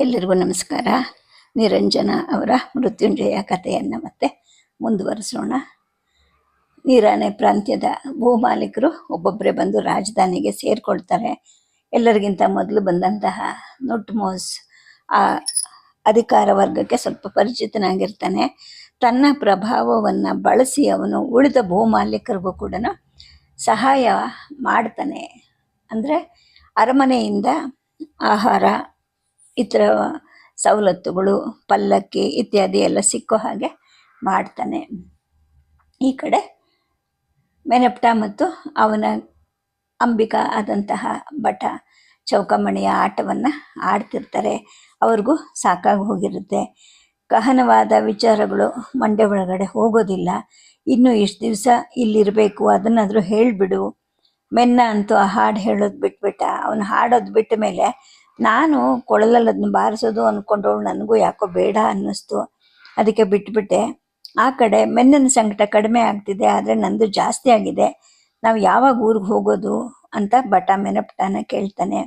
ಎಲ್ಲರಿಗೂ ನಮಸ್ಕಾರ. ನಿರಂಜನ ಅವರ ಮೃತ್ಯುಂಜಯ ಕಥೆಯನ್ನು ಮತ್ತೆ ಮುಂದುವರಿಸೋಣ. ನೀರಾನೆ ಪ್ರಾಂತ್ಯದ ಭೂಮಾಲೀಕರು ಒಬ್ಬೊಬ್ಬರೇ ಬಂದು ರಾಜಧಾನಿಗೆ ಸೇರಿಕೊಳ್ತಾರೆ. ಎಲ್ಲರಿಗಿಂತ ಮೊದಲು ಬಂದಂತಹ ನುಟ್ಮೋಸ್ ಆ ಅಧಿಕಾರ ವರ್ಗಕ್ಕೆ ಸ್ವಲ್ಪ ಪರಿಚಿತನಾಗಿರ್ತಾನೆ. ತನ್ನ ಪ್ರಭಾವವನ್ನು ಬಳಸಿ ಅವನು ಉಳಿದ ಭೂಮಾಲೀಕರಿಗೂ ಕೂಡ ಸಹಾಯ ಮಾಡ್ತಾನೆ. ಅಂದರೆ ಅರಮನೆಯಿಂದ ಆಹಾರ ಇತರ ಸವಲತ್ತುಗಳು, ಪಲ್ಲಕ್ಕಿ ಇತ್ಯಾದಿ ಎಲ್ಲ ಸಿಕ್ಕೋ ಹಾಗೆ ಮಾಡ್ತಾನೆ. ಈ ಕಡೆ ಮೆನಪ್ಟ ಮತ್ತು ಅವನ ಅಂಬಿಕಾ ಆದಂತಹ ಭಟ ಚೌಕಮಣಿಯ ಆಟವನ್ನು ಆಡ್ತಿರ್ತಾರೆ. ಅವ್ರಿಗೂ ಸಾಕಾಗಿ ಹೋಗಿರುತ್ತೆ. ಗಹನವಾದ ವಿಚಾರಗಳು ಮಂಡ್ಯ ಒಳಗಡೆ ಹೋಗೋದಿಲ್ಲ. ಇನ್ನು ಇಷ್ಟು ದಿವಸ ಇಲ್ಲಿರಬೇಕು, ಅದನ್ನಾದರೂ ಹೇಳಿಬಿಡು. ಮೆನ್ನ ಅಂತೂ ಆ ಹಾಡು ಹೇಳೋದು ಬಿಟ್ಬಿಟ್ಟ. ಅವನು ಹಾಡೋದು ಬಿಟ್ಟ ಮೇಲೆ ನಾನು ಕೊಳಲಲ್ಲಿ ಅದನ್ನ ಬಾರಿಸೋದು ಅಂದ್ಕೊಂಡವಳು ನನಗೂ ಯಾಕೋ ಬೇಡ ಅನ್ನಿಸ್ತು. ಅದಕ್ಕೆ ಬಿಟ್ಬಿಟ್ಟೆ. ಆ ಕಡೆ ಮೆನ್ನನ ಸಂಕಟ ಕಡಿಮೆ ಆಗ್ತಿದೆ, ಆದರೆ ನಂದು ಜಾಸ್ತಿ ಆಗಿದೆ. ನಾವು ಯಾವಾಗ ಊರಿಗೆ ಹೋಗೋದು ಅಂತ ಬಟ ಮೆನಪ್ಟನ ಕೇಳ್ತಾನೆ.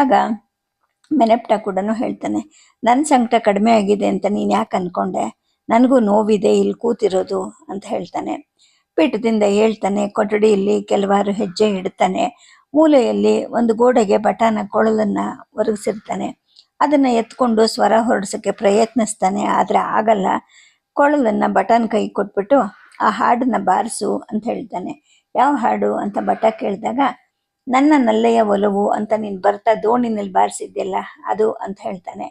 ಆಗ ಮೆನಪಟ ಕೂಡ ಹೇಳ್ತಾನೆ ನನ್ನ ಸಂಕಟ ಕಡಿಮೆ ಆಗಿದೆ ಅಂತ ನೀನು ಯಾಕೆ ಅಂದ್ಕೊಂಡೆ ನನಗೂ ನೋವಿದೆ ಇಲ್ಲಿ ಕೂತಿರೋದು ಅಂತ ಹೇಳ್ತಾನೆ. ಪೀಠದಿಂದ ಹೇಳ್ತಾನೆ, ಕೊಠಡಿಯಲ್ಲಿ ಕೆಲವಾರು ಹೆಜ್ಜೆ ಇಡ್ತಾನೆ. ಮೂಲೆಯಲ್ಲಿ ಒಂದು ಗೋಡೆಗೆ ಬಟಾನ ಕೊಳಲನ್ನ ಒರಗಿಸಿರ್ತಾನೆ. ಅದನ್ನ ಎತ್ಕೊಂಡು ಸ್ವರ ಹೊರಡ್ಸಕ್ಕೆ ಪ್ರಯತ್ನಿಸ್ತಾನೆ, ಆದ್ರೆ ಆಗಲ್ಲ. ಕೊಳಲನ್ನ ಬಟನ್ ಕೈ ಕೊಟ್ಬಿಟ್ಟು ಆ ಹಾಡನ್ನ ಬಾರಿಸು ಅಂತ ಹೇಳ್ತಾನೆ. ಯಾವ ಹಾಡು ಅಂತ ಬಟ ಕೇಳಿದಾಗ, ನನ್ನ ನಲ್ಲೆಯ ಒಲವು ಅಂತ ನೀನು ಬರ್ತಾ ದೋಣಿನಲ್ಲಿ ಬಾರಿಸಿದ್ಯಲ್ಲ, ಅದು ಅಂತ ಹೇಳ್ತಾನೆ.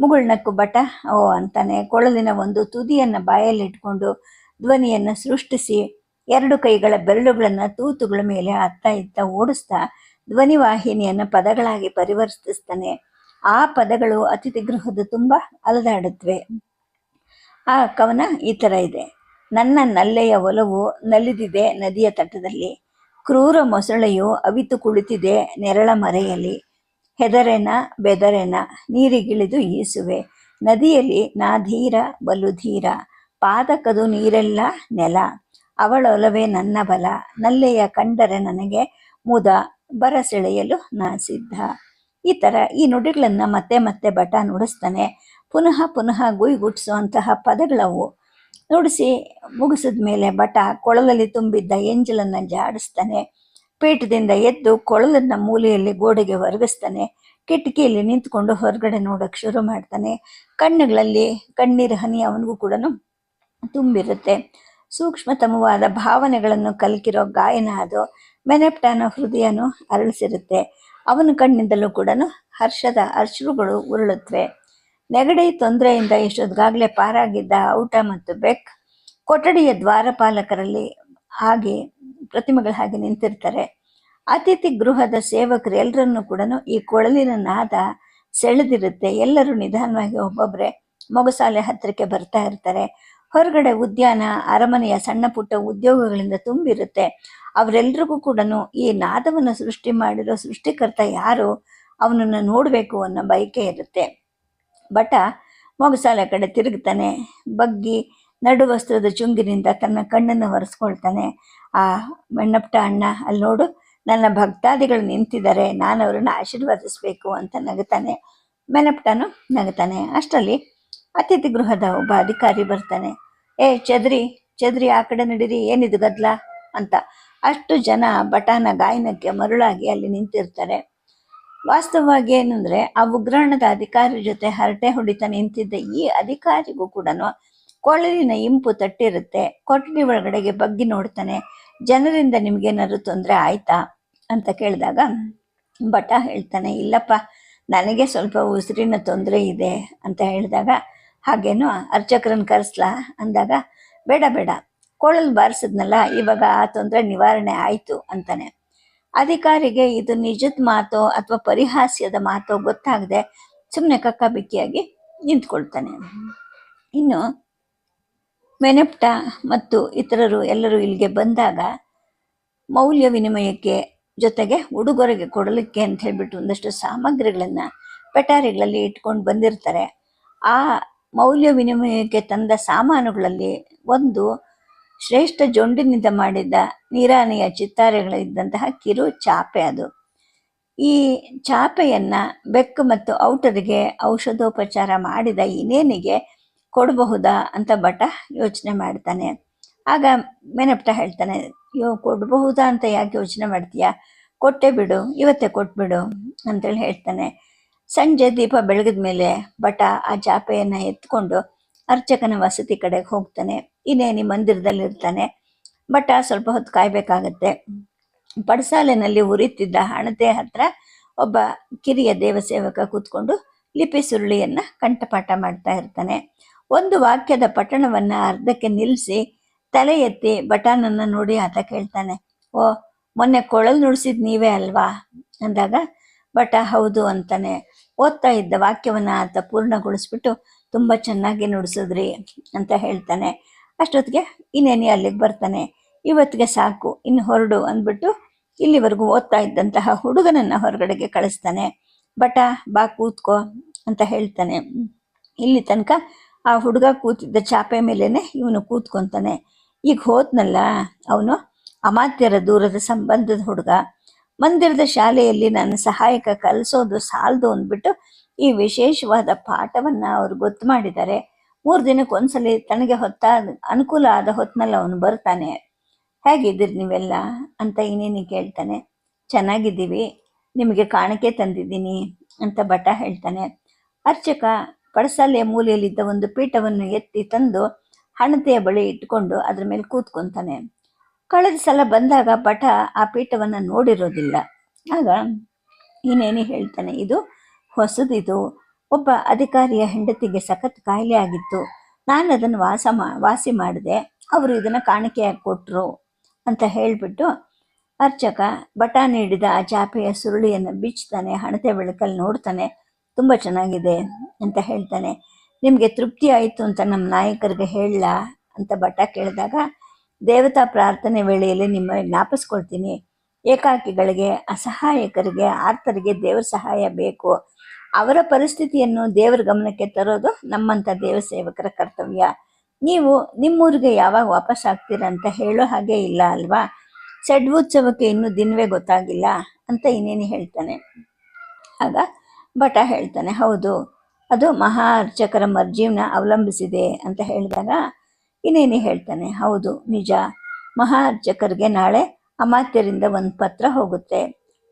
ಮುಗುಳ್ನಕ್ಕು ಬಟ, ಓ ಅಂತಾನೆ. ಕೊಳಲಿನ ಒಂದು ತುದಿಯನ್ನ ಬಾಯಲ್ಲಿ ಇಟ್ಕೊಂಡು ಧ್ವನಿಯನ್ನ ಸೃಷ್ಟಿಸಿ ಎರಡು ಕೈಗಳ ಬೆರಳುಗಳನ್ನ ತೂತುಗಳ ಮೇಲೆ ಅತ್ತ ಇತ್ತ ಓಡಿಸ್ತಾ ಧ್ವನಿವಾಹಿನಿಯನ್ನು ಪದಗಳಾಗಿ ಪರಿವರ್ತಿಸ್ತಾನೆ. ಆ ಪದಗಳು ಅತಿಥಿ ಗೃಹದ ತುಂಬ ಅಲದಾಡುತ್ತವೆ. ಆ ಕವನ ಈ ಥರ ಇದೆ. ನನ್ನ ನಲ್ಲೆಯ ಒಲವು ನಲಿದಿದೆ ನದಿಯ ತಟದಲ್ಲಿ. ಕ್ರೂರ ಮೊಸಳೆಯು ಅವಿತು ಕುಳಿತಿದೆ ನೆರಳ ಮರೆಯಲ್ಲಿ. ಹೆದರೆನ ಬೆದರೆನ ನೀರಿಗಿಳಿದು ಈಸುವೆ. ನದಿಯಲ್ಲಿ ನಾ ಧೀರ ಬಲು ಧೀರ. ಪಾದಕದು ನೀರೆಲ್ಲ ನೆಲ. ಅವಳೊಲವೇ ನನ್ನ ಬಲ, ನಲ್ಲೆಯ ಕಂಡರೆ ನನಗೆ ಮುದ, ಬರ ಸೆಳೆಯಲು ನಾ ಸಿದ್ಧ. ಈ ಥರ ಈ ನುಡಿಗಳನ್ನು ಮತ್ತೆ ಮತ್ತೆ ಬಟ ನುಡಿಸ್ತಾನೆ, ಪುನಃ ಪುನಃ ಗುಯ್ಗುಟ್ಸುವಂತಹ ಪದಗಳವು. ನುಡಿಸಿ ಮುಗಿಸಿದ ಮೇಲೆ ಬಟ ಕೊಳಲಲ್ಲಿ ತುಂಬಿದ್ದ ಎಂಜಲನ್ನು ಜಾಡಿಸ್ತಾನೆ ಪೀಠದಿಂದ ಎದ್ದು ಕೊಳಲನ್ನ ಮೂಲೆಯಲ್ಲಿ ಗೋಡೆಗೆ ಒರಗಿಸ್ತಾನೆ, ಕಿಟಕಿಯಲ್ಲಿ ನಿಂತ್ಕೊಂಡು ಹೊರಗಡೆ ನೋಡೋಕೆ ಶುರು ಮಾಡ್ತಾನೆ. ಕಣ್ಣುಗಳಲ್ಲಿ ಕಣ್ಣೀರ ಹನಿ ಅವನಿಗೂ ಕೂಡ ತುಂಬಿರುತ್ತೆ. ಸೂಕ್ಷ್ಮತಮವಾದ ಭಾವನೆಗಳನ್ನು ಕಲ್ಕಿರೋ ಗಾಯನ ಅದು. ಮೆನೆಪ್ಟಾನ ಹೃದಯನು ಅರಳಿಸಿರುತ್ತೆ. ಅವನ ಕಣ್ಣಿಂದಲೂ ಕೂಡ ಹರ್ಷದ ಅಶ್ರುಗಳು ಉರುಳುತ್ತವೆ. ನೆಗಡಿ ತೊಂದರೆಯಿಂದ ಎಷ್ಟೊದ್ಗಾಗಲೇ ಪಾರಾಗಿದ್ದ ಔಟ ಮತ್ತು ಬೆಕ್ ಕೊಠಡಿಯ ದ್ವಾರಪಾಲಕರಲ್ಲಿ ಹಾಗೆ ಪ್ರತಿಮೆಗಳ ಹಾಗೆ ನಿಂತಿರ್ತಾರೆ. ಅತಿಥಿ ಗೃಹದ ಸೇವಕರು ಎಲ್ಲರನ್ನು ಕೂಡ ಈ ಕೊಳಲಿನ ನಾದ ಸೆಳೆದಿರುತ್ತೆ. ಎಲ್ಲರೂ ನಿಧಾನವಾಗಿ ಒಬ್ಬೊಬ್ಬರೇ ಮೊಗಸಾಲೆ ಹತ್ತಿರಕ್ಕೆ ಬರ್ತಾ ಇರ್ತಾರೆ. ಹೊರಗಡೆ ಉದ್ಯಾನ, ಅರಮನೆಯ ಸಣ್ಣ ಪುಟ್ಟ ಉದ್ಯೋಗಗಳಿಂದ ತುಂಬಿರುತ್ತೆ. ಅವರೆಲ್ರಿಗೂ ಕೂಡ ಈ ನಾದವನ್ನು ಸೃಷ್ಟಿ ಮಾಡಿರೋ ಸೃಷ್ಟಿಕರ್ತ ಯಾರು, ಅವನನ್ನು ನೋಡಬೇಕು ಅನ್ನೋ ಬಯಕೆ ಇರುತ್ತೆ. ಬಟ ಮೊಗಸಾಲ ಕಡೆ ತಿರುಗ್ತಾನೆ, ಬಗ್ಗಿ ನಡು ವಸ್ತ್ರದ ಚುಂಗಿನಿಂದ ತನ್ನ ಕಣ್ಣನ್ನು ಒರೆಸ್ಕೊಳ್ತಾನೆ. ಆ ಮಣ್ಣಪ್ಪ ಅಣ್ಣ ಅಲ್ಲಿ ನೋಡು, ನನ್ನ ಭಕ್ತಾದಿಗಳು ನಿಂತಿದ್ದಾರೆ, ನಾನು ಅವರನ್ನು ಆಶೀರ್ವದಿಸ್ಬೇಕು ಅಂತ ನಗುತ್ತಾನೆ ಮೆನಪ್ಟನು ನಗುತ್ತಾನೆ ಅಷ್ಟರಲ್ಲಿ ಅತಿಥಿ ಗೃಹದ ಒಬ್ಬ ಅಧಿಕಾರಿ ಬರ್ತಾನೆ. ಏ, ಚದ್ರಿ ಚದ್ರಿ, ಆ ಕಡೆ ನಡೀರಿ, ಏನಿದು ಗದ್ಲ? ಅಂತ. ಅಷ್ಟು ಜನ ಬಟಾನ ಗಾಯನಕ್ಕೆ ಮರುಳಾಗಿ ಅಲ್ಲಿ ನಿಂತಿರ್ತಾರೆ. ವಾಸ್ತವವಾಗಿ ಏನಂದ್ರೆ, ಆ ಉಗ್ರಾಣದ ಅಧಿಕಾರಿ ಜೊತೆ ಹರಟೆ ಹೊಡಿತಾ ನಿಂತಿದ್ದ ಈ ಅಧಿಕಾರಿಗೂ ಕೂಡ ಕೊಳಲಿನ ಇಂಪು ತಟ್ಟಿರುತ್ತೆ. ಕೊಠಡಿ ಒಳಗಡೆಗೆ ಬಗ್ಗಿ ನೋಡ್ತಾನೆ, ಜನರಿಂದ ನಿಮ್ಗೇನಾದ್ರು ತೊಂದರೆ ಆಯ್ತಾ? ಅಂತ ಕೇಳಿದಾಗ, ಬಟ, ಹೇಳ್ತಾನೆ, ಇಲ್ಲಪ್ಪ, ನನಗೆ ಸ್ವಲ್ಪ ಉಸಿರಿನ ತೊಂದರೆ ಇದೆ, ಅಂತ ಹೇಳಿದಾಗ ಹಾಗೇನು ಅರ್ಚಕರನ್ನ ಕರೆಸ್ಲಾ ಅಂದಾಗ, ಬೇಡ ಬೇಡ, ಕೋಳಲ್ ಬಾರಿಸಿದ್ನಲ್ಲ, ಇವಾಗ ಆ ತೊಂದರೆ ನಿವಾರಣೆ ಆಯಿತು ಅಂತಾನೆ. ಅಧಿಕಾರಿಗೆ ಇದು ನಿಜದ ಮಾತೋ ಅಥವಾ ಪರಿಹಾಸ್ಯದ ಮಾತೋ ಗೊತ್ತಾಗದೆ ಸುಮ್ಮನೆ ಕಕ್ಕಾಬಿಕ್ಕಿಯಾಗಿ ನಿಂತ್ಕೊಳ್ತಾನೆ. ಇನ್ನು ಮೆನೆಪ್ಟ ಮತ್ತು ಇತರರು ಎಲ್ಲರೂ ಇಲ್ಲಿಗೆ ಬಂದಾಗ ಮೌಲ್ಯ ವಿನಿಮಯಕ್ಕೆ ಜೊತೆಗೆ ಉಡುಗೊರೆಗೆ ಕೊಡಲಿಕ್ಕೆ ಅಂತ ಹೇಳ್ಬಿಟ್ಟು ಒಂದಷ್ಟು ಸಾಮಗ್ರಿಗಳನ್ನು, ಪೆಟಾರಿಗಳಲ್ಲಿ ಇಟ್ಕೊಂಡು ಬಂದಿರ್ತಾರೆ. ಆ ಮೌಲ್ಯ ವಿನಿಮಯಕ್ಕೆ ತಂದ ಸಾಮಾನುಗಳಲ್ಲಿ ಒಂದು ಶ್ರೇಷ್ಠ ಜೊಂಡಿನಿಂದ ಮಾಡಿದ ನೀರಾನೆಯ ಚಿತ್ತಾರೆಗಳಿದ್ದಂತಹ ಕಿರು ಚಾಪೆ ಅದು. ಈ ಚಾಪೆಯನ್ನು ಬೆಕ್ಕು ಮತ್ತು ಔಟರಿಗೆ ಔಷಧೋಪಚಾರ ಮಾಡಿದ ಇನೇನಿಗೆ ಕೊಡಬಹುದಾ ಅಂತ ಭಟ ಯೋಚನೆ ಮಾಡ್ತಾನೆ. ಆಗ ಮೆನಪ್ಟ ಹೇಳ್ತಾನೆ ಯೋ ಕೊಡಬಹುದಾ ಅಂತ ಯಾಕೆ ಯೋಚನೆ ಮಾಡ್ತೀಯಾ? ಕೊಟ್ಟೆ ಬಿಡು, ಇವತ್ತೇ ಕೊಟ್ಬಿಡು ಅಂತೇಳಿ ಹೇಳ್ತಾನೆ. ಸಂಜೆ ದೀಪ ಬೆಳಗಿದ ಮೇಲೆ ಭಟ ಆ ಜಾಪೆಯನ್ನು ಎತ್ಕೊಂಡು ಅರ್ಚಕನ ವಸತಿ ಕಡೆಗೆ ಹೋಗ್ತಾನೆ. ಇನ್ನೇನಿ ಮಂದಿರದಲ್ಲಿ ಇರ್ತಾನೆ ಭಟ ಸ್ವಲ್ಪ ಹೊತ್ತು ಕಾಯಬೇಕಾಗತ್ತೆ. ಪಡಸಾಲೆನಲ್ಲಿ ಉರಿತಿದ್ದ ಹಣತೆ ಹತ್ರ ಒಬ್ಬ ಕಿರಿಯ ದೇವಸೇವಕ ಕೂತ್ಕೊಂಡು ಲಿಪಿ ಸುರುಳಿಯನ್ನ ಕಂಠಪಾಠ ಮಾಡ್ತಾ ಇರ್ತಾನೆ. ಒಂದು ವಾಕ್ಯದ ಪಠಣವನ್ನು ಅರ್ಧಕ್ಕೆ ನಿಲ್ಲಿಸಿ ತಲೆ ಎತ್ತಿ ಭಟನನ್ನು ನೋಡಿ ಆತ ಕೇಳ್ತಾನೆ, ಓ, ಮೊನ್ನೆ ಕೊಳಲು ನುಡಿಸಿದ್ ನೀವೇ ಅಲ್ವಾ? ಅಂದಾಗ, ಭಟ, ಹೌದು ಅಂತಾನೆ. ಓದ್ತಾ ಇದ್ದ ವಾಕ್ಯವನ್ನು ಆತ ಪೂರ್ಣಗೊಳಿಸ್ಬಿಟ್ಟು ತುಂಬ ಚೆನ್ನಾಗಿ ನುಡಿಸಿದ್ರಿ ಅಂತ ಹೇಳ್ತಾನೆ. ಅಷ್ಟೊತ್ತಿಗೆ ಇನ್ನೇನೇ ಅಲ್ಲಿಗೆ ಬರ್ತಾನೆ. ಇವತ್ತಿಗೆ ಸಾಕು, ಇನ್ನು ಹೊರಡು ಅಂದ್ಬಿಟ್ಟು ಇಲ್ಲಿವರೆಗೂ ಓದ್ತಾ ಇದ್ದಂತಹ ಹುಡುಗನನ್ನು ಹೊರಗಡೆಗೆ ಕಳಿಸ್ತಾನೆ. ಬಟ, ಬಾ ಕೂತ್ಕೋ ಅಂತ ಹೇಳ್ತಾನೆ. ಇಲ್ಲಿ ತನಕ ಆ ಹುಡುಗ ಕೂತಿದ್ದ ಚಾಪೆ ಮೇಲೇ ಇವನು ಕೂತ್ಕೊತಾನೆ. ಈಗ ಹೋದ್ನಲ್ಲ ಅವನು ಅಮಾತ್ಯರ ದೂರದ ಸಂಬಂಧದ ಹುಡುಗ. ಮಂದಿರದ ಶಾಲೆಯಲ್ಲಿ ನನ್ನ ಸಹಾಯಕ ಕಲಿಸೋದು ಸಾಲದು ಅಂದ್ಬಿಟ್ಟು ಈ ವಿಶೇಷವಾದ ಪಾಠವನ್ನ ಅವ್ರು ಗೊತ್ತು ಮಾಡಿದ್ದಾರೆ. ಮೂರು ದಿನಕ್ಕೊಂದ್ಸಲಿ ತನಗೆ ಹೊತ್ತ ಅನುಕೂಲ ಆದ ಹೊತ್ತಿನಲ್ಲಿ ಅವನು ಬರ್ತಾನೆ. ಹೇಗಿದ್ದೀರಿ ನೀವೆಲ್ಲ? ಅಂತ ಇನ್ನೇನಿ ಕೇಳ್ತಾನೆ. ಚೆನ್ನಾಗಿದ್ದೀವಿ. ನಿಮಗೆ ಕಾಣಿಕೆ ತಂದಿದ್ದೀನಿ ಅಂತ ಭಟ ಹೇಳ್ತಾನೆ. ಅರ್ಚಕ ಪಡಸಾಲೆಯ ಮೂಲೆಯಲ್ಲಿದ್ದ ಒಂದು ಪೀಠವನ್ನು ಎತ್ತಿ ತಂದು ಹಣತೆಯ ಬಳಿ ಇಟ್ಕೊಂಡು ಅದ್ರ ಮೇಲೆ ಕೂತ್ಕೊಂತಾನೆ. ಕಳೆದ ಸಲ ಬಂದಾಗ ಭಟ ಆ ಪೀಠವನ್ನು ನೋಡಿರೋದಿಲ್ಲ. ಆಗ ಇನ್ನೇನು ಹೇಳ್ತಾನೆ, ಇದು ಹೊಸದಿದು. ಒಬ್ಬ ಅಧಿಕಾರಿಯ ಹೆಂಡತಿಗೆ ಸಖತ್ ಕಾಯಿಲೆ ಆಗಿತ್ತು. ನಾನು ಅದನ್ನು ವಾಸ ಮಾ, ವಾಸಿ ಮಾಡಿದೆ. ಅವರು ಇದನ್ನು ಕಾಣಿಕೆಯಾಗಿ ಕೊಟ್ಟರು ಅಂತ ಹೇಳಿಬಿಟ್ಟು ಅರ್ಚಕ ಬಟ ನೀಡಿದ ಆ ಚಾಪೆಯ ಸುರುಳಿಯನ್ನು ಬಿಚ್ತಾನೆ, ಹಣತೆ ಬೆಳಕಲ್ಲಿ ನೋಡ್ತಾನೆ. ತುಂಬ ಚೆನ್ನಾಗಿದೆ ಅಂತ ಹೇಳ್ತಾನೆ. ನಿಮಗೆ ತೃಪ್ತಿ ಆಯಿತು ಅಂತ ನಮ್ಮ ನಾಯಕರಿಗೆ ಹೇಳಲ್ಲ ಅಂತ ಬಟ ಕೇಳಿದಾಗ ದೇವತಾ ಪ್ರಾರ್ಥನೆ ವೇಳೆಯಲ್ಲಿ ನಿಮ್ಮ ಜ್ಞಾಪಿಸ್ಕೊಳ್ತೀನಿ. ಏಕಾಕಿಗಳಿಗೆ, ಅಸಹಾಯಕರಿಗೆ, ಆರ್ತರಿಗೆ ದೇವರ ಸಹಾಯ ಬೇಕು. ಅವರ ಪರಿಸ್ಥಿತಿಯನ್ನು ದೇವರ ಗಮನಕ್ಕೆ ತರೋದು ನಮ್ಮಂಥ ದೇವಸೇವಕರ ಕರ್ತವ್ಯ. ನೀವು ನಿಮ್ಮೂರಿಗೆ ಯಾವಾಗ ವಾಪಸ್ ಆಗ್ತೀರಾ ಅಂತ ಹೇಳೋ ಹಾಗೆ ಇಲ್ಲ ಅಲ್ವಾ? ಷಡ್ವೋತ್ಸವಕ್ಕೆ ಇನ್ನೂ ದಿನವೇ ಗೊತ್ತಾಗಿಲ್ಲ ಅಂತ ಇನ್ನೇನು ಹೇಳ್ತಾನೆ. ಆಗ ಭಟ ಹೇಳ್ತಾನೆ, ಹೌದು, ಅದು ಮಹಾ ಅರ್ಚಕರ ಮರ್ಜೀವನ ಅವಲಂಬಿಸಿದೆ ಅಂತ ಹೇಳಿದಾಗ ಇನ್ನೇನು ಹೇಳ್ತಾನೆ? ಹೌದು, ನಿಜ. ಮಹಾರ್ಜಕರಿಗೆ ನಾಳೆ ಅಮಾತ್ಯರಿಂದ ಒಂದು ಪತ್ರ ಹೋಗುತ್ತೆ.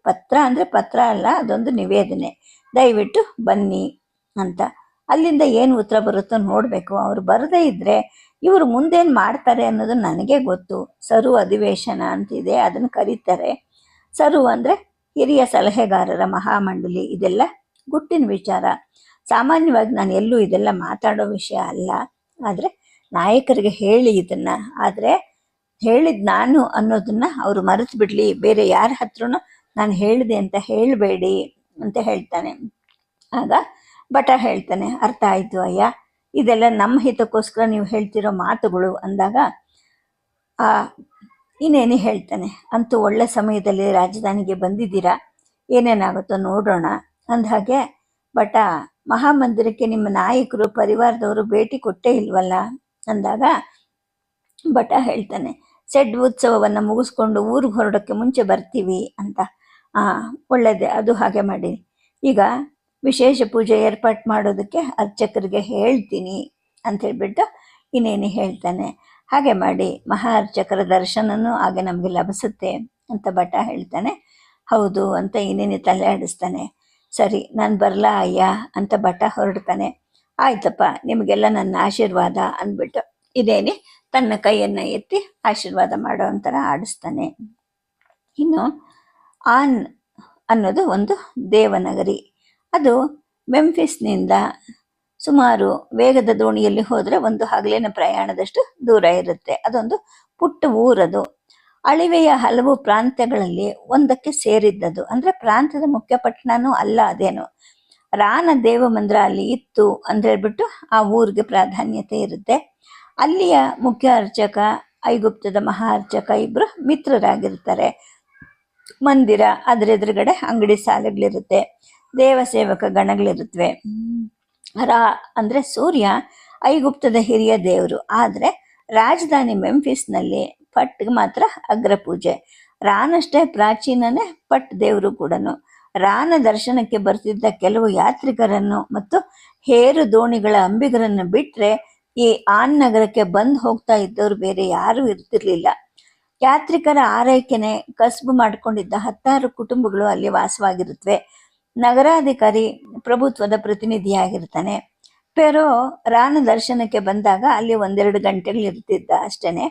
ಪತ್ರ ಅಂದರೆ ಪತ್ರ ಅಲ್ಲ, ಅದೊಂದು ನಿವೇದನೆ. ದಯವಿಟ್ಟು ಬನ್ನಿ ಅಂತ. ಅಲ್ಲಿಂದ ಏನು ಉತ್ತರ ಬರುತ್ತೋ ನೋಡಬೇಕು. ಅವರು ಬರದೇ ಇದ್ದರೆ ಇವರು ಮುಂದೇನು ಮಾಡ್ತಾರೆ ಅನ್ನೋದು ನನಗೆ ಗೊತ್ತು. ಸರು ಅಧಿವೇಶನ ಅಂತಿದೆ, ಅದನ್ನು ಕರೀತಾರೆ. ಸರು ಅಂದರೆ ಹಿರಿಯ ಸಲಹೆಗಾರರ ಮಹಾಮಂಡಳಿ, ಇದೆಲ್ಲ ಗುಟ್ಟಿನ ವಿಚಾರ. ಸಾಮಾನ್ಯವಾಗಿ ನಾನು ಎಲ್ಲೂ ಇದೆಲ್ಲ ಮಾತಾಡೋ ವಿಷಯ ಅಲ್ಲ. ಆದರೆ ನಾಯಕರಿಗೆ ಹೇಳಿ ಇದನ್ನ, ಆದರೆ ಹೇಳಿದ್ ನಾನು ಅನ್ನೋದನ್ನ ಅವರು ಮರೆತು ಬಿಡ್ಲಿ, ಬೇರೆ ಯಾರ ಹತ್ರನೂ ನಾನು ಹೇಳಿದೆ ಅಂತ ಹೇಳಬೇಡಿ ಅಂತ ಹೇಳ್ತಾನೆ. ಆಗ ಭಟ ಹೇಳ್ತಾನೆ, ಅರ್ಥ ಆಯ್ತು ಅಯ್ಯ, ಇದೆಲ್ಲ ನಮ್ಮ ಹಿತಕ್ಕೋಸ್ಕರ ನೀವು ಹೇಳ್ತಿರೋ ಮಾತುಗಳು ಅಂದಾಗ, ಆ, ಇನ್ನೇನು ಹೇಳ್ತಾನೆ, ಅಂತೂ ಒಳ್ಳೆ ಸಮಯದಲ್ಲಿ ರಾಜಧಾನಿಗೆ ಬಂದಿದ್ದೀರಾ? ಏನೇನಾಗುತ್ತೋ ನೋಡೋಣ ಅಂದಹಾಗೆ ಬಟ ಮಹಾಮಂದಿರಕ್ಕೆ ನಿಮ್ಮ ನಾಯಕರು, ಪರಿವಾರದವರು ಭೇಟಿ ಕೊಟ್ಟೇ ಇಲ್ವಲ್ಲ? ಅಂದಾಗ ಭಟ ಹೇಳ್ತಾನೆ, ಸೆಡ್ ಉತ್ಸವವನ್ನು ಮುಗಿಸ್ಕೊಂಡು ಊರಿಗೆ ಹೊರಡೋಕ್ಕೆ ಮುಂಚೆ ಬರ್ತೀವಿ ಅಂತ. ಆ, ಒಳ್ಳೇದೆ, ಅದು ಹಾಗೆ ಮಾಡಿ. ಈಗ ವಿಶೇಷ ಪೂಜೆ ಏರ್ಪಾಟ್ ಮಾಡೋದಕ್ಕೆ ಅರ್ಚಕರಿಗೆ ಹೇಳ್ತೀನಿ ಅಂತ ಹೇಳ್ಬಿಟ್ಟು ಇನ್ನೇನು ಹೇಳ್ತಾನೆ. ಹಾಗೆ ಮಾಡಿ ಮಹಾ ಅರ್ಚಕರ ದರ್ಶನನೂ ಹಾಗೆ ನಮಗೆ ಲಭಿಸುತ್ತೆ ಅಂತ ಭಟ ಹೇಳ್ತಾನೆ. ಹೌದು ಅಂತ ಇನ್ನೇನು ತಲೆ ಆಡಿಸ್ತಾನೆ. ಸರಿ, ನಾನು ಬರಲಾ ಅಯ್ಯ ಅಂತ ಭಟ ಹೊರಡ್ತಾನೆ. ಆಯ್ತಪ್ಪ, ನಿಮಗೆಲ್ಲ ನನ್ನ ಆಶೀರ್ವಾದ ಅಂದ್ಬಿಟ್ಟು ಇದೇನೆ, ತನ್ನ ಕೈಯನ್ನ ಎತ್ತಿ ಆಶೀರ್ವಾದ ಮಾಡೋ ಒಂಥರ ಆಡಿಸ್ತಾನೆ. ಇನ್ನು ಆನ್ ಅನ್ನೋದು ಒಂದು ದೇವನಗರಿ. ಅದು ಮೆಂಫಿಸ್ನಿಂದ ಸುಮಾರು ವೇಗದ ದೋಣಿಯಲ್ಲಿ ಹೋದರೆ ಒಂದು ಹಗಲಿನ ಪ್ರಯಾಣದಷ್ಟು ದೂರ ಇರುತ್ತೆ. ಅದೊಂದು ಪುಟ್ಟ ಊರದು. ಅಳಿವೆಯ ಹಲವು ಪ್ರಾಂತ್ಯಗಳಲ್ಲಿ ಒಂದಕ್ಕೆ ಸೇರಿದ್ದದು. ಅಂದ್ರೆ ಪ್ರಾಂತ್ಯದ ಮುಖ್ಯ ಪಟ್ಟಣನೂ ಅಲ್ಲ ಅದೇನು. ರಾನ ದೇವ ಮಂದಿರ ಅಲ್ಲಿ ಇತ್ತು ಅಂತ ಹೇಳ್ಬಿಟ್ಟು ಆ ಊರಿಗೆ ಪ್ರಾಧಾನ್ಯತೆ ಇರುತ್ತೆ. ಅಲ್ಲಿಯ ಮುಖ್ಯ ಅರ್ಚಕ, ಐಗುಪ್ತದ ಮಹಾ ಅರ್ಚಕ ಇಬ್ರು ಮಿತ್ರರಾಗಿರ್ತಾರೆ. ಮಂದಿರ ಅದರ ಎದುರುಗಡೆ ಅಂಗಡಿ ಸಾಲುಗಳಿರುತ್ತೆ ದೇವಸೇವಕ ಗಣಗಳಿರುತ್ತವೆ ರಾ ಅಂದ್ರೆ ಸೂರ್ಯ ಐಗುಪ್ತದ ಹಿರಿಯ ದೇವರು, ಆದರೆ ರಾಜಧಾನಿ ಮೆಂಫಿಸ್ನಲ್ಲಿ ಪಟ್ಗೆ ಮಾತ್ರ ಅಗ್ರ ಪೂಜೆ ರಾನಷ್ಟೇ ಪ್ರಾಚೀನನೇ ಪಟ್ ದೇವರು ಕೂಡ ರಾನ ದರ್ಶನಕ್ಕೆ ಬರ್ತಿದ್ದ ಕೆಲವು ಯಾತ್ರಿಕರನ್ನು ಮತ್ತು ಹೇರು ದೋಣಿಗಳ ಅಂಬಿಗರನ್ನು ಬಿಟ್ಟರೆ ಈ ಆನ್ ನಗರಕ್ಕೆ ಬಂದು ಹೋಗ್ತಾ ಇದ್ದವರು ಬೇರೆ ಯಾರೂ ಇರ್ತಿರ್ಲಿಲ್ಲ. ಯಾತ್ರಿಕರ ಆರೈಕೆನೆ ಕಸಬು ಮಾಡಿಕೊಂಡಿದ್ದ ಹತ್ತಾರು ಕುಟುಂಬಗಳು ಅಲ್ಲಿ ವಾಸವಾಗಿರುತ್ತವೆ ನಗರಾಧಿಕಾರಿ ಪ್ರಭುತ್ವದ ಪ್ರತಿನಿಧಿಯಾಗಿರ್ತಾನೆ. ಪೆರೋ ರಾನ ದರ್ಶನಕ್ಕೆ ಬಂದಾಗ ಅಲ್ಲಿ ಒಂದೆರಡು ಗಂಟೆಗಳು ಇರ್ತಿದ್ದ ಅಷ್ಟೇನೆ.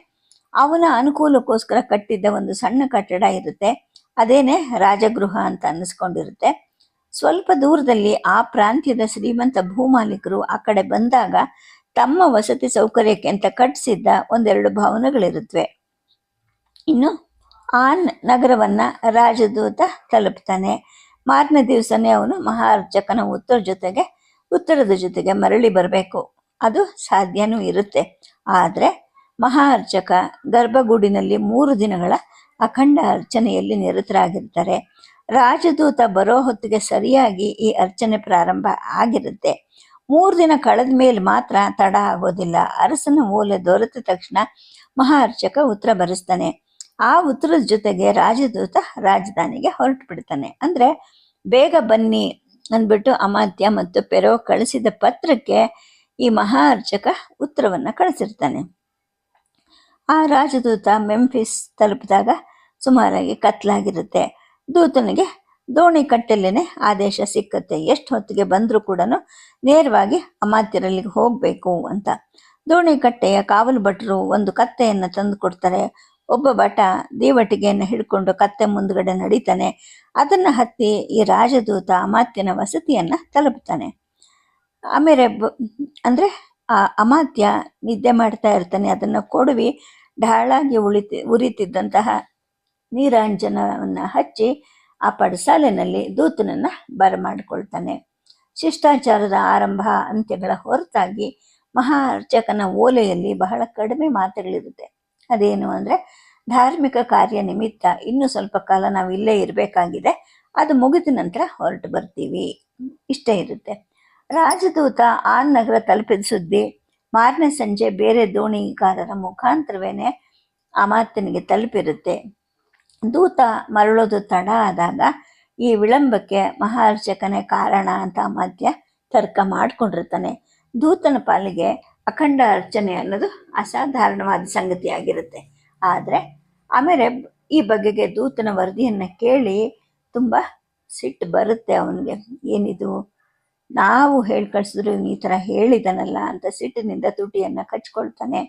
ಅವನ ಅನುಕೂಲಕ್ಕೋಸ್ಕರ ಕಟ್ಟಿದ್ದ ಒಂದು ಸಣ್ಣ ಕಟ್ಟಡ ಇರುತ್ತೆ. ಅದೇನೆ ರಾಜಗೃಹ ಅಂತ ಅನ್ನಿಸ್ಕೊಂಡಿರುತ್ತೆ. ಸ್ವಲ್ಪ ದೂರದಲ್ಲಿ ಆ ಪ್ರಾಂತ್ಯದ ಶ್ರೀಮಂತ ಭೂಮಾಲೀಕರು ಆ ಕಡೆ ಬಂದಾಗ ತಮ್ಮ ವಸತಿ ಸೌಕರ್ಯಕ್ಕೆ ಅಂತ ಕಟ್ಟಿಸಿದ್ದ ಒಂದೆರಡು ಭವನಗಳಿರುತ್ತವೆ ಇನ್ನು ಆನ್ ನಗರವನ್ನ ರಾಜದೂತ ತಲುಪ್ತಾನೆ. ಮಾರನೇ ದಿವಸನೇ ಅವನು ಮಹಾರ್ಚಕನ ಉತ್ತರ ಜೊತೆಗೆ, ಉತ್ತರದ ಜೊತೆಗೆ ಮರಳಿ ಬರಬೇಕು. ಅದು ಸಾಧ್ಯನೂ ಇರುತ್ತೆ. ಆದರೆ ಮಹಾ ಅರ್ಚಕ ಗರ್ಭಗೂಡಿನಲ್ಲಿ ಮೂರು ದಿನಗಳ ಅಖಂಡ ಅರ್ಚನೆಯಲ್ಲಿ ನಿರತರಾಗಿರ್ತಾರೆ. ರಾಜದೂತ ಬರೋ ಹೊತ್ತಿಗೆ ಸರಿಯಾಗಿ ಈ ಅರ್ಚನೆ ಪ್ರಾರಂಭ ಆಗಿರುತ್ತೆ. ಮೂರು ದಿನ ಕಳೆದ ಮೇಲೆ ಮಾತ್ರ ತಡ ಆಗೋದಿಲ್ಲ. ಅರಸನ ಓಲೆ ದೊರೆತ ತಕ್ಷಣ ಮಹಾ ಅರ್ಚಕ ಉತ್ತರ ಬರೆಸ್ತಾನೆ. ಆ ಉತ್ತರದ ಜೊತೆಗೆ ರಾಜದೂತ ರಾಜಧಾನಿಗೆ ಹೊರಟು ಬಿಡ್ತಾನೆ ಅಂದ್ರೆ ಬೇಗ ಬನ್ನಿ ಅಂದ್ಬಿಟ್ಟು ಅಮಾತ್ಯ ಮತ್ತು ಪೆರೋ ಕಳಿಸಿದ ಪತ್ರಕ್ಕೆ ಈ ಮಹಾ ಅರ್ಚಕ ಉತ್ತರವನ್ನ ಕಳಿಸಿರ್ತಾನೆ. ಆ ರಾಜದೂತ ಮೆಂಫಿಸ್ ತಲುಪಿದಾಗ ಸುಮಾರಾಗಿ ಕತ್ಲಾಗಿರುತ್ತೆ. ದೂತನಿಗೆ ದೋಣಿ ಕಟ್ಟೆಲ್ಲೇನೆ ಆದೇಶ ಸಿಕ್ಕತ್ತೆ. ಎಷ್ಟು ಹೊತ್ತಿಗೆ ಬಂದರೂ ಕೂಡ ನೇರವಾಗಿ ಅಮಾತ್ಯರಲ್ಲಿಗೆ ಹೋಗಬೇಕು ಅಂತ. ದೋಣಿ ಕಟ್ಟೆಯ ಕಾವಲು ಭಟ್ರು ಒಂದು ಕತ್ತೆಯನ್ನು ತಂದು ಕೊಡ್ತಾರೆ. ಒಬ್ಬ ಭಟ ದೇವಟಿಗೆಯನ್ನು ಹಿಡ್ಕೊಂಡು ಕತ್ತೆ ಮುಂದ್ಗಡೆ ನಡೀತಾನೆ. ಅದನ್ನು ಹತ್ತಿ ಈ ರಾಜದೂತ ಅಮಾತ್ಯನ ವಸತಿಯನ್ನು ತಲುಪ್ತಾನೆ. ಆಮೇಲೆ ಬ- ಅಂದ್ರೆ ಆ ಅಮಾತ್ಯ ನಿದ್ದೆ ಮಾಡ್ತಾ ಇರ್ತಾನೆ. ಅದನ್ನು ಕೊಡವಿ, ಢಾಳಾಗಿ ಉಳಿತಿ, ಉರಿತಿದ್ದಂತಹ ನೀರಾಂಜನವನ್ನ ಹಚ್ಚಿ ಆ ಪಡಸಾಲೆನಲ್ಲಿ ದೂತನನ್ನು ಬರಮಾಡಿಕೊಳ್ತಾನೆ. ಶಿಷ್ಟಾಚಾರದ ಆರಂಭ ಅಂತ್ಯಗಳ ಹೊರತಾಗಿ ಮಹಾ ಅರ್ಚಕನ ಓಲೆಯಲ್ಲಿ ಬಹಳ ಕಡಿಮೆ ಮಾತುಗಳಿರುತ್ತೆ. ಅದೇನು ಅಂದರೆ, ಧಾರ್ಮಿಕ ಕಾರ್ಯ ನಿಮಿತ್ತ ಇನ್ನೂ ಸ್ವಲ್ಪ ಕಾಲ ನಾವು ಇಲ್ಲೇ ಇರಬೇಕಾಗಿದೆ, ಅದು ಮುಗಿದ ನಂತರ ಹೊರಟು ಬರ್ತೀವಿ. ಇಷ್ಟೇ ಇರುತ್ತೆ. ರಾಜದೂತ ಆ ನಗರ ತಲುಪಿದ ಸುದ್ದಿ, ಮಾರನೇ ಸಂಜೆ ಬೇರೆ ದೋಣಿಗಾರರ ಮುಖಾಂತರವೇನೆ ಅಮಾತ್ಯನಿಗೆ ತಲುಪಿರುತ್ತೆ. ದೂತ ಮರಳೋದು ತಡ ಆದಾಗ ಈ ವಿಳಂಬಕ್ಕೆ ಮಹಾರ್ಚಕನೇ ಕಾರಣ ಅಂತ ಮಧ್ಯ ತರ್ಕ ಮಾಡಿಕೊಂಡಿರ್ತಾನೆ. ದೂತನ ಪಾಲಿಗೆ ಅಖಂಡ ಅರ್ಚನೆ ಅನ್ನೋದು ಅಸಾಧಾರಣವಾದ ಸಂಗತಿಯಾಗಿರುತ್ತೆ. ಆದರೆ ಆಮೇಲೆ ಈ ಬಗೆಗೆ ದೂತನ ವರದಿಯನ್ನು ಕೇಳಿ ತುಂಬ ಸಿಟ್ಟು ಬರುತ್ತೆ ಅವನಿಗೆ. ಏನಿದು? ನಾವು ಹೇಳಿ ಕಳಿಸಿದ್ರು ಇವ್ನು ಈ ಥರ ಹೇಳಿದನಲ್ಲ ಅಂತ ಸಿಟ್ಟಿನಿಂದ ತುಟಿಯನ್ನು ಕಚ್ಕೊಳ್ತಾನೆ.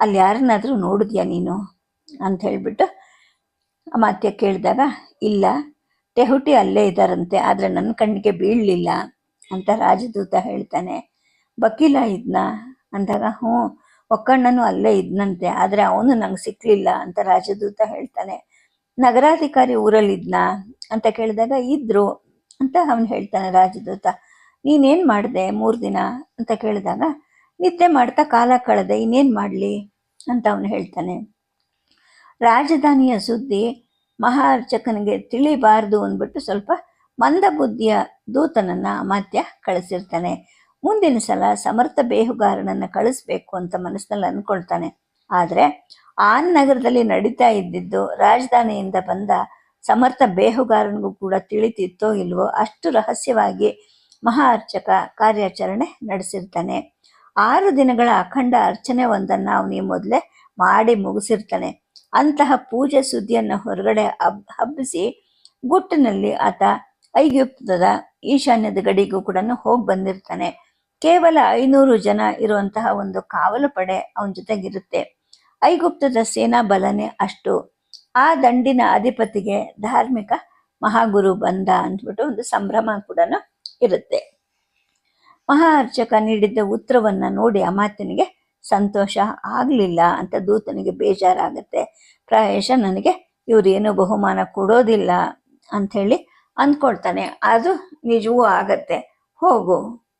ಅಲ್ಲಿ ಯಾರನ್ನಾದರೂ ನೋಡಿದ್ಯಾ ನೀನು? ಅಂತ ಹೇಳ್ಬಿಟ್ಟು ಅಮಾತ್ಯ ಕೇಳಿದಾಗ ಇಲ್ಲ, ತೆಹುಟಿ ಅಲ್ಲೇ ಇದ್ದಾರಂತೆ ಆದರೆ ನನ್ನ ಕಣ್ಣಿಗೆ ಬೀಳಲಿಲ್ಲ ಅಂತ ರಾಜದೂತ ಹೇಳ್ತಾನೆ. ಬಕೀಲ ಇದ್ನ? ಅಂದಾಗ, ಹ್ಞೂ, ಒಕ್ಕಣ್ಣನು ಅಲ್ಲೇ ಇದ್ನಂತೆ, ಆದರೆ ಅವನು ನಂಗೆ ಸಿಕ್ಕಲಿಲ್ಲ ಅಂತ ರಾಜದೂತ ಹೇಳ್ತಾನೆ. ನಗರಾಧಿಕಾರಿ ಊರಲ್ಲಿದ್ನ ಅಂತ ಕೇಳಿದಾಗ, ಇದ್ರು ಅಂತ ಅವನು ಹೇಳ್ತಾನೆ ರಾಜದೂತ. ನೀನೇನು ಮಾಡಿದೆ ಮೂರು ದಿನ? ಅಂತ ಕೇಳಿದಾಗ, ನಿದ್ದೆ ಮಾಡ್ತಾ ಕಾಲ ಕಳೆದೆ, ಇನ್ನೇನು ಮಾಡಲಿ? ಅಂತ ಅವನು ಹೇಳ್ತಾನೆ. ರಾಜಧಾನಿಯ ಸುದ್ದಿ, ಮಹಾರ್ಚಕನಿಗೆ ತಿಳಿಬಾರದು ಅಂದ್ಬಿಟ್ಟು ಸ್ವಲ್ಪ ಮಂದ ಬುದ್ಧಿಯ ದೂತನನ್ನ ಅಮಾತ್ಯ ಕಳಿಸಿರ್ತಾನೆ. ಮುಂದಿನ ಸಲ ಸಮರ್ಥ ಬೇಹುಗಾರನನ್ನ ಕಳಿಸ್ಬೇಕು ಅಂತ ಮನಸ್ಸಿನಲ್ಲಿ ಅಂದ್ಕೊಳ್ತಾನೆ. ಆದರೆ ಆನ್ ನಗರದಲ್ಲಿ ನಡೀತಾ ಇದ್ದಿದ್ದು ರಾಜಧಾನಿಯಿಂದ ಬಂದ ಸಮರ್ಥ ಬೇಹುಗಾರನಿಗೂ ಕೂಡ ತಿಳಿತಿತ್ತೋ ಇಲ್ವೋ ಅಷ್ಟು ರಹಸ್ಯವಾಗಿ ಮಹಾ ಅರ್ಚಕ ಕಾರ್ಯಾಚರಣೆ ನಡೆಸಿರ್ತಾನೆ. ಆರು ದಿನಗಳ ಅಖಂಡ ಅರ್ಚನೆ ಒಂದನ್ನು ಅವನಿಗೆ ಮೊದಲೇ ಮಾಡಿ ಮುಗಿಸಿರ್ತಾನೆ. ಅಂತಹ ಪೂಜೆ ಸುದ್ದಿಯನ್ನು ಹೊರಗಡೆ ಹಬ್, ಹಬ್ಬಿಸಿ ಗುಟ್ಟಿನಲ್ಲಿ ಆತ ಐಗುಪ್ತದ ಈಶಾನ್ಯದ ಗಡಿಗೂ ಕೂಡ ಹೋಗಿ ಬಂದಿರ್ತಾನೆ. ಕೇವಲ ಐನೂರು ಜನ ಇರುವಂತಹ ಒಂದು ಕಾವಲು ಪಡೆ ಅವನ ಜೊತೆಗಿರುತ್ತೆ. ಐಗುಪ್ತದ ಸೇನಾ ಬಲನೇ ಅಷ್ಟು. ಆ ದಂಡಿನ ಅಧಿಪತಿಗೆ ಧಾರ್ಮಿಕ ಮಹಾಗುರು ಬಂದ ಅಂದ್ಬಿಟ್ಟು ಒಂದು ಸಂಭ್ರಮ ಕೂಡ ಇರುತ್ತೆ. ಮಹಾ ಅರ್ಚಕ ನೀಡಿದ್ದ ಉತ್ತರವನ್ನ ನೋಡಿ ಅಮಾತ್ಯನಿಗೆ ಸಂತೋಷ ಆಗಲಿಲ್ಲ ಅಂತ ದೂತನಿಗೆ ಬೇಜಾರಾಗುತ್ತೆ. ಪ್ರಾಯಶಃ ನನಗೆ ಇವರೇನು ಬಹುಮಾನ ಕೊಡೋದಿಲ್ಲ ಅಂಥೇಳಿ ಅಂದ್ಕೊಳ್ತಾನೆ. ಅದು ನಿಜವೂ ಆಗತ್ತೆ. ಹೋಗು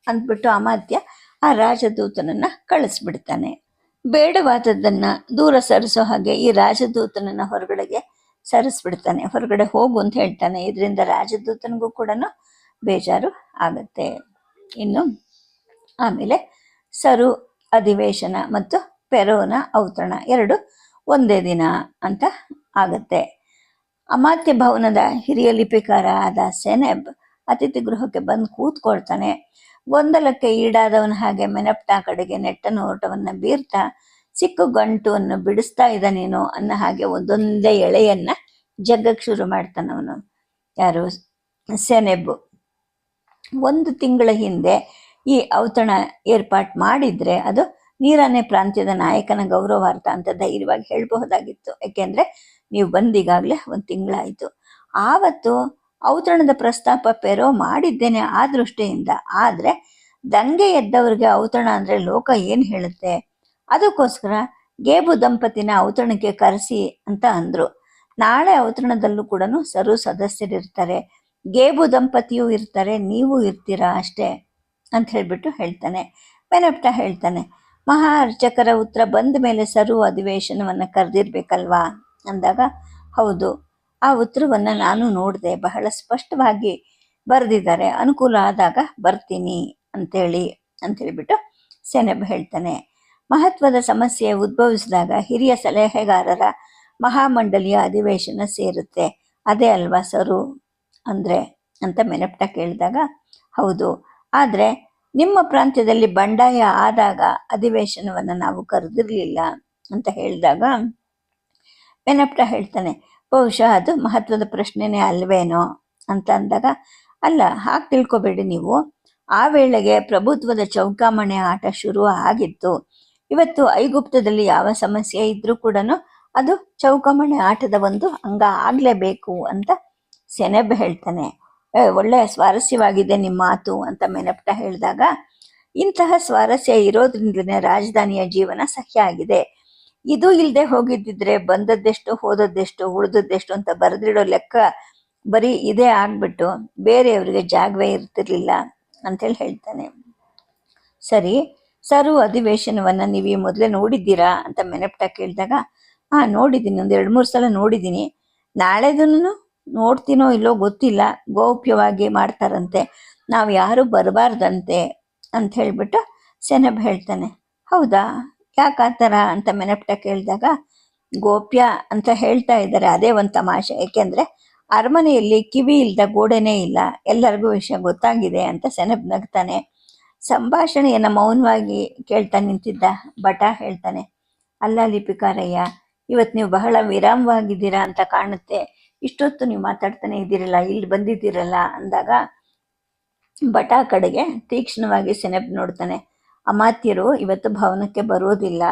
ಅಂದ್ಬಿಟ್ಟು ಅಮಾತ್ಯ ಆ ರಾಜದೂತನನ್ನ ಕಳಿಸ್ಬಿಡ್ತಾನೆ. ಬೇಡವಾದದ್ದನ್ನ ದೂರ ಸರಿಸೋ ಹಾಗೆ ಈ ರಾಜದೂತನನ್ನ ಹೊರಗಡೆಗೆ ಸರಿಸ್ಬಿಡ್ತಾನೆ. ಹೊರಗಡೆ ಹೋಗು ಅಂತ ಹೇಳ್ತಾನೆ. ಇದರಿಂದ ರಾಜದೂತನಿಗೂ ಕೂಡ ಬೇಜಾರು ಆಗತ್ತೆ. ಇನ್ನು ಆಮೇಲೆ ಸರು ಅಧಿವೇಶನ ಮತ್ತು ಪೆರೋನ ಔತಣ ಎರಡು ಒಂದೇ ದಿನ ಅಂತ ಆಗುತ್ತೆ. ಅಮಾತ್ಯ ಭವನದ ಹಿರಿಯ ಲಿಪಿಕಾರ ಆದ ಸೆನೆಬ್ ಅತಿಥಿ ಗೃಹಕ್ಕೆ ಬಂದು ಕೂತ್ಕೊಳ್ತಾನೆ. ಗೊಂದಲಕ್ಕೆ ಈಡಾದವನ ಹಾಗೆ ಮೆನಪ್ಟ ಕಡೆಗೆ ನೆಟ್ಟ ನೋಟವನ್ನ ಬೀರ್ತಾ, ಸಿಕ್ಕು ಗಂಟುವನ್ನು ಬಿಡಿಸ್ತಾ ಇದ್ದ ನೀನು ಅನ್ನೋ ಹಾಗೆ ಒಂದೊಂದೇ ಎಳೆಯನ್ನ ಜಗ್ಗಕ್ಕೆ ಶುರು ಮಾಡ್ತಾನವನು ಯಾರು? ಸೆನೆಬ್. ಒಂದು ತಿಂಗಳ ಹಿಂದೆ ಈ ಔತಣ ಏರ್ಪಾಟ್ ಮಾಡಿದ್ರೆ ಅದು ನೀರನೆ ಪ್ರಾಂತ್ಯದ ನಾಯಕನ ಗೌರವಾರ್ಥ ಅಂತ ಧೈರ್ಯವಾಗಿ ಹೇಳಬಹುದಾಗಿತ್ತು. ಯಾಕೆಂದ್ರೆ ನೀವು ಬಂದೀಗಾಗಲೇ ಒಂದು ತಿಂಗಳಾಯಿತು. ಆವತ್ತು ಔತಣದ ಪ್ರಸ್ತಾಪ ಪೆರೋ ಮಾಡಿದ್ದೇನೆ ಆ ದೃಷ್ಟಿಯಿಂದ. ಆದರೆ ದಂಗೆ ಎದ್ದವ್ರಿಗೆ ಔತಣ ಅಂದರೆ ಲೋಕ ಏನು ಹೇಳುತ್ತೆ? ಅದಕ್ಕೋಸ್ಕರ ಗೇಬು ದಂಪತಿನ ಔತಣಕ್ಕೆ ಕರೆಸಿ ಅಂತ ಅಂದರು. ನಾಳೆ ಔತಣದಲ್ಲೂ ಕೂಡ ಸರು ಸದಸ್ಯರಿರ್ತಾರೆ. ಗೇಬು ದಂಪತಿಯೂ ಇರ್ತಾರೆ, ನೀವು ಇರ್ತೀರಾ ಅಷ್ಟೇ? ಅಂತ ಹೇಳಿಬಿಟ್ಟು ಹೇಳ್ತಾನೆ. ಮೆನಪ್ಟ ಹೇಳ್ತಾನೆ ಮಹಾ ಅರ್ಚಕರ ಉತ್ತರ ಬಂದ ಮೇಲೆ ಸರು ಅಧಿವೇಶನವನ್ನು ಕರೆದಿರ್ಬೇಕಲ್ವಾ? ಅಂದಾಗ, ಹೌದು, ಆ ಉತ್ತರವನ್ನು ನಾನು ನೋಡಿದೆ, ಬಹಳ ಸ್ಪಷ್ಟವಾಗಿ ಬರೆದಿದ್ದಾರೆ, ಅನುಕೂಲ ಆದಾಗ ಬರ್ತೀನಿ ಅಂತೇಳಿ ಅಂತೇಳಿಬಿಟ್ಟು ಸೆನೆಬ್ ಹೇಳ್ತಾನೆ. ಮಹತ್ವದ ಸಮಸ್ಯೆ ಉದ್ಭವಿಸಿದಾಗ ಹಿರಿಯ ಸಲಹೆಗಾರರ ಮಹಾಮಂಡಲಿಯ ಅಧಿವೇಶನ ಸೇರುತ್ತೆ. ಅದೇ ಅಲ್ವಾ ಸರು? ಅಂದರೆ ಅಂತ ಮೆನಪ್ಟ ಕೇಳಿದಾಗ, ಹೌದು ಆದರೆ ನಿಮ್ಮ ಪ್ರಾಂತ್ಯದಲ್ಲಿ ಬಂಡಾಯ ಆದಾಗ ಅಧಿವೇಶನವನ್ನು ನಾವು ಕರೆದಿರಲಿಲ್ಲ ಅಂತ ಹೇಳಿದಾಗ ಮೆನಪ್ಟ ಹೇಳ್ತಾನೆ ಬಹುಶಃ ಅದು ಮಹತ್ವದ ಪ್ರಶ್ನೆನೇ ಅಲ್ವೇನೋ ಅಂತ ಅಂದಾಗ ಅಲ್ಲ ಹಾಗೆ ತಿಳ್ಕೊಬೇಡಿ ನೀವು. ಆ ವೇಳೆಗೆ ಪ್ರಭುತ್ವದ ಚೌಕಾಮಣೆ ಆಟ ಶುರು ಆಗಿತ್ತು. ಇವತ್ತು ಐಗುಪ್ತದಲ್ಲಿ ಯಾವ ಸಮಸ್ಯೆ ಇದ್ರೂ ಕೂಡ ಅದು ಚೌಕಾಮಣೆ ಆಟದ ಒಂದು ಅಂಗ ಆಗಲೇಬೇಕು ಅಂತ ಸೆನೆಬ್ ಹೇಳ್ತಾನೆ. "ಏ, ಒಳ್ಳೆ ಸ್ವಾರಸ್ಯವಾಗಿದೆ ನಿಮ್ಮ ಮಾತು ಅಂತ ಮೆನಪ್ಟ ಹೇಳಿದಾಗ, ಇಂತಹ ಸ್ವಾರಸ್ಯ ಇರೋದ್ರಿಂದನೇ ರಾಜಧಾನಿಯ ಜೀವನ ಸಹ್ಯ ಆಗಿದೆ. ಇದು ಇಲ್ಲದೆ ಹೋಗಿದ್ದಿದ್ರೆ ಬಂದದ್ದೆಷ್ಟು, ಹೋದದ್ದೆಷ್ಟು, ಉಳಿದದ್ದೆಷ್ಟು ಅಂತ ಬರೆದಿಡೋ ಲೆಕ್ಕ ಬರೀ ಇದೇ ಆಗ್ಬಿಟ್ಟು ಬೇರೆಯವರಿಗೆ ಜಾಗವೇ ಇರ್ತಿರ್ಲಿಲ್ಲ ಅಂತೇಳಿ ಹೇಳ್ತಾನೆ. ಸರಿ, ಸರು ಅಧಿವೇಶನವನ್ನ ನೀವು ಈ ಮೊದಲೇ ನೋಡಿದ್ದೀರಾ ಅಂತ ಮೆನಪ್ಟ ಕೇಳಿದಾಗ ಹಾ ನೋಡಿದ್ದೀನಿ ಒಂದು ಎರಡು ಮೂರು ಸಲ ನೋಡಿದ್ದೀನಿ. ನಾಳೆದನ್ನು ನೋಡ್ತೀನೋ ಇಲ್ಲೋ ಗೊತ್ತಿಲ್ಲ, ಗೌಪ್ಯವಾಗಿ ಮಾಡ್ತಾರಂತೆ. ನಾವು ಯಾರು ಬರಬಾರ್ದಂತೆ ಅಂತ ಹೇಳಿಬಿಟ್ಟು ಸೆನಬ್ ಹೇಳ್ತಾನೆ. ಹೌದಾ? ಯಾಕೆ ಆ ಥರ ಅಂತ ಮೆನಪ್ಟ ಕೇಳಿದಾಗ, ಗೋಪ್ಯ ಅಂತ ಹೇಳ್ತಾ ಇದ್ದಾರೆ ಅದೇ ಒಂದು ತಮಾಷೆ. ಏಕೆಂದರೆ ಅರಮನೆಯಲ್ಲಿ ಕಿವಿ ಇಲ್ದ ಗೋಡೆನೇ ಇಲ್ಲ. ಎಲ್ಲರಿಗೂ ವಿಷಯ ಗೊತ್ತಾಗಿದೆ ಅಂತ ಸೆನಬ್ ನಗ್ತಾನೆ. ಸಂಭಾಷಣೆಯನ್ನು ಮೌನವಾಗಿ ಕೇಳ್ತಾ ನಿಂತಿದ್ದ ಭಟ ಹೇಳ್ತಾನೆ, ಅಲ್ಲ ಲಿಪಿಕಾರಯ್ಯ ಇವತ್ತು ನೀವು ಬಹಳ ವಿರಾಮವಾಗಿದ್ದೀರಾ ಅಂತ ಕಾಣುತ್ತೆ. ಇಷ್ಟೊತ್ತು ನೀವು ಮಾತಾಡ್ತಾನೆ ಇದ್ದೀರಲ್ಲ, ಇಲ್ಲಿ ಬಂದಿದ್ದೀರಲ್ಲ ಅಂದಾಗ ಬಟ ಕಡೆಗೆ ತೀಕ್ಷ್ಣವಾಗಿ ಸೆನೆಪ್ ನೋಡ್ತಾನೆ. ಅಮಾತ್ಯರು ಇವತ್ತು ಭವನಕ್ಕೆ ಬರೋದಿಲ್ಲ.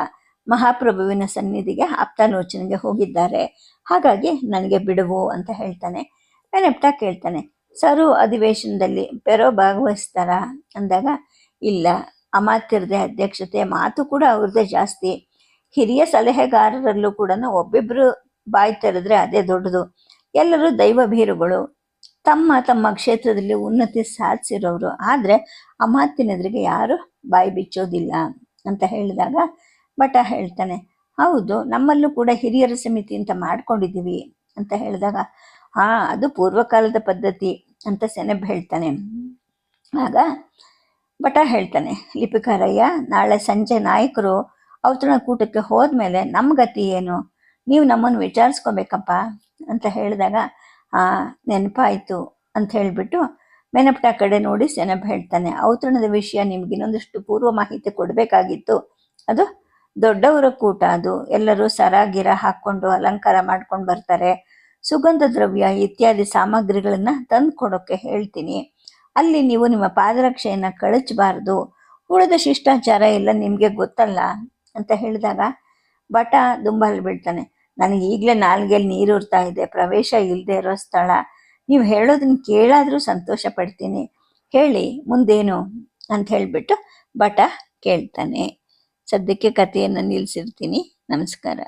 ಮಹಾಪ್ರಭುವಿನ ಸನ್ನಿಧಿಗೆ ಆಪ್ತಾಲೋಚನೆಗೆ ಹೋಗಿದ್ದಾರೆ. ಹಾಗಾಗಿ ನನಗೆ ಬಿಡುವು ಅಂತ ಹೇಳ್ತಾನೆ. ನೆನಪ್ಟ ಕೇಳ್ತಾನೆ, ಸರು, ಅಧಿವೇಶನದಲ್ಲಿ ಪೆರೋ ಭಾಗವಹಿಸ್ತಾರಾ? ಅಂದಾಗ, ಇಲ್ಲ. ಅಮಾತ್ಯರದೇ ಅಧ್ಯಕ್ಷತೆ, ಮಾತು ಕೂಡ ಅವ್ರದ್ದೇ ಜಾಸ್ತಿ. ಹಿರಿಯ ಸಲಹೆಗಾರರಲ್ಲೂ ಕೂಡ ಒಬ್ಬಿಬ್ರು ಬಾಯಿ ತೆರೆದ್ರೆ ಅದೇ ದೊಡ್ಡದು. ಎಲ್ಲರೂ ದೈವ ಭೀರುಗಳು. ತಮ್ಮ ತಮ್ಮ ಕ್ಷೇತ್ರದಲ್ಲಿ ಉನ್ನತಿ ಸಾಧಿಸಿರೋರು. ಆದರೆ ಅಮಾತ್ಯನ ಎದುರಿಗೆ ಯಾರು ಬಾಯಿ ಬಿಚ್ಚೋದಿಲ್ಲ ಅಂತ ಹೇಳಿದಾಗ ಭಟ ಹೇಳ್ತಾನೆ, ಹೌದು, ನಮ್ಮಲ್ಲೂ ಕೂಡ ಹಿರಿಯರ ಸಮಿತಿ ಅಂತ ಮಾಡ್ಕೊಂಡಿದ್ದೀವಿ ಅಂತ ಹೇಳಿದಾಗ, ಹಾ, ಅದು ಪೂರ್ವಕಾಲದ ಪದ್ಧತಿ ಅಂತ ಸೆನೆಬ್ ಹೇಳ್ತಾನೆ. ಆಗ ಭಟ ಹೇಳ್ತಾನೆ, ಲಿಪಿಕಾರಯ್ಯ, ನಾಳೆ ಸಂಜೆ ನಾಯಕರು ಔತಣಕೂಟಕ್ಕೆ ಹೋದ್ಮೇಲೆ ನಮ್ಮ ಗತಿ ಏನು? ನೀವು ನಮ್ಮನ್ನು ವಿಚಾರಿಸ್ಕೋಬೇಕಪ್ಪ. ಅಂತ ಹೇಳಿದಾಗ, ಆ, ನೆನಪಾಯಿತು ಅಂತ ಹೇಳಿಬಿಟ್ಟು ಮೆನಪಟ ಕಡೆ ನೋಡಿ ಸೆನಬ್ ಹೇಳ್ತಾನೆ. ಔತಣದ ವಿಷಯ ನಿಮ್ಗೆ ಇನ್ನೊಂದಷ್ಟು ಪೂರ್ವ ಮಾಹಿತಿ ಕೊಡಬೇಕಾಗಿತ್ತು. ಅದು ದೊಡ್ಡವರ ಕೂಟ ಅದು. ಎಲ್ಲರೂ ಸರ ಗಿರ ಹಾಕ್ಕೊಂಡು ಅಲಂಕಾರ ಮಾಡ್ಕೊಂಡು ಬರ್ತಾರೆ. ಸುಗಂಧ ದ್ರವ್ಯ ಇತ್ಯಾದಿ ಸಾಮಗ್ರಿಗಳನ್ನ ತಂದು ಕೊಡೋಕ್ಕೆ ಹೇಳ್ತೀನಿ. ಅಲ್ಲಿ ನೀವು ನಿಮ್ಮ ಪಾದರಕ್ಷೆಯನ್ನು ಕಳಚಬಾರ್ದು. ಉಳಿದ ಶಿಷ್ಟಾಚಾರ ಎಲ್ಲ ನಿಮಗೆ ಗೊತ್ತಲ್ಲ? ಅಂತ ಹೇಳಿದಾಗ ಬಟ ದುಂಬಲ್ಲಿ ಬೀಳ್ತಾನೆ ನನಗೆ ಈಗಲೇ ನಾಲ್ಗೆಲ್ಲಿ ನೀರು ಉರ್ತಾ ಇದೆ, ಪ್ರವೇಶ ಇಲ್ಲದೆ ಇರೋ ಸ್ಥಳ. ನೀವು ಹೇಳೋದನ್ನ ಕೇಳಾದರೂ ಸಂತೋಷ ಪಡ್ತೀನಿ. ಹೇಳಿ, ಮುಂದೇನು ಅಂತ ಹೇಳಿಬಿಟ್ಟು ಬಟ ಕೇಳ್ತಾನೆ. ಸದ್ಯಕ್ಕೆ ಕಥೆಯನ್ನು ನಿಲ್ಲಿಸಿರ್ತೀನಿ ನಮಸ್ಕಾರ.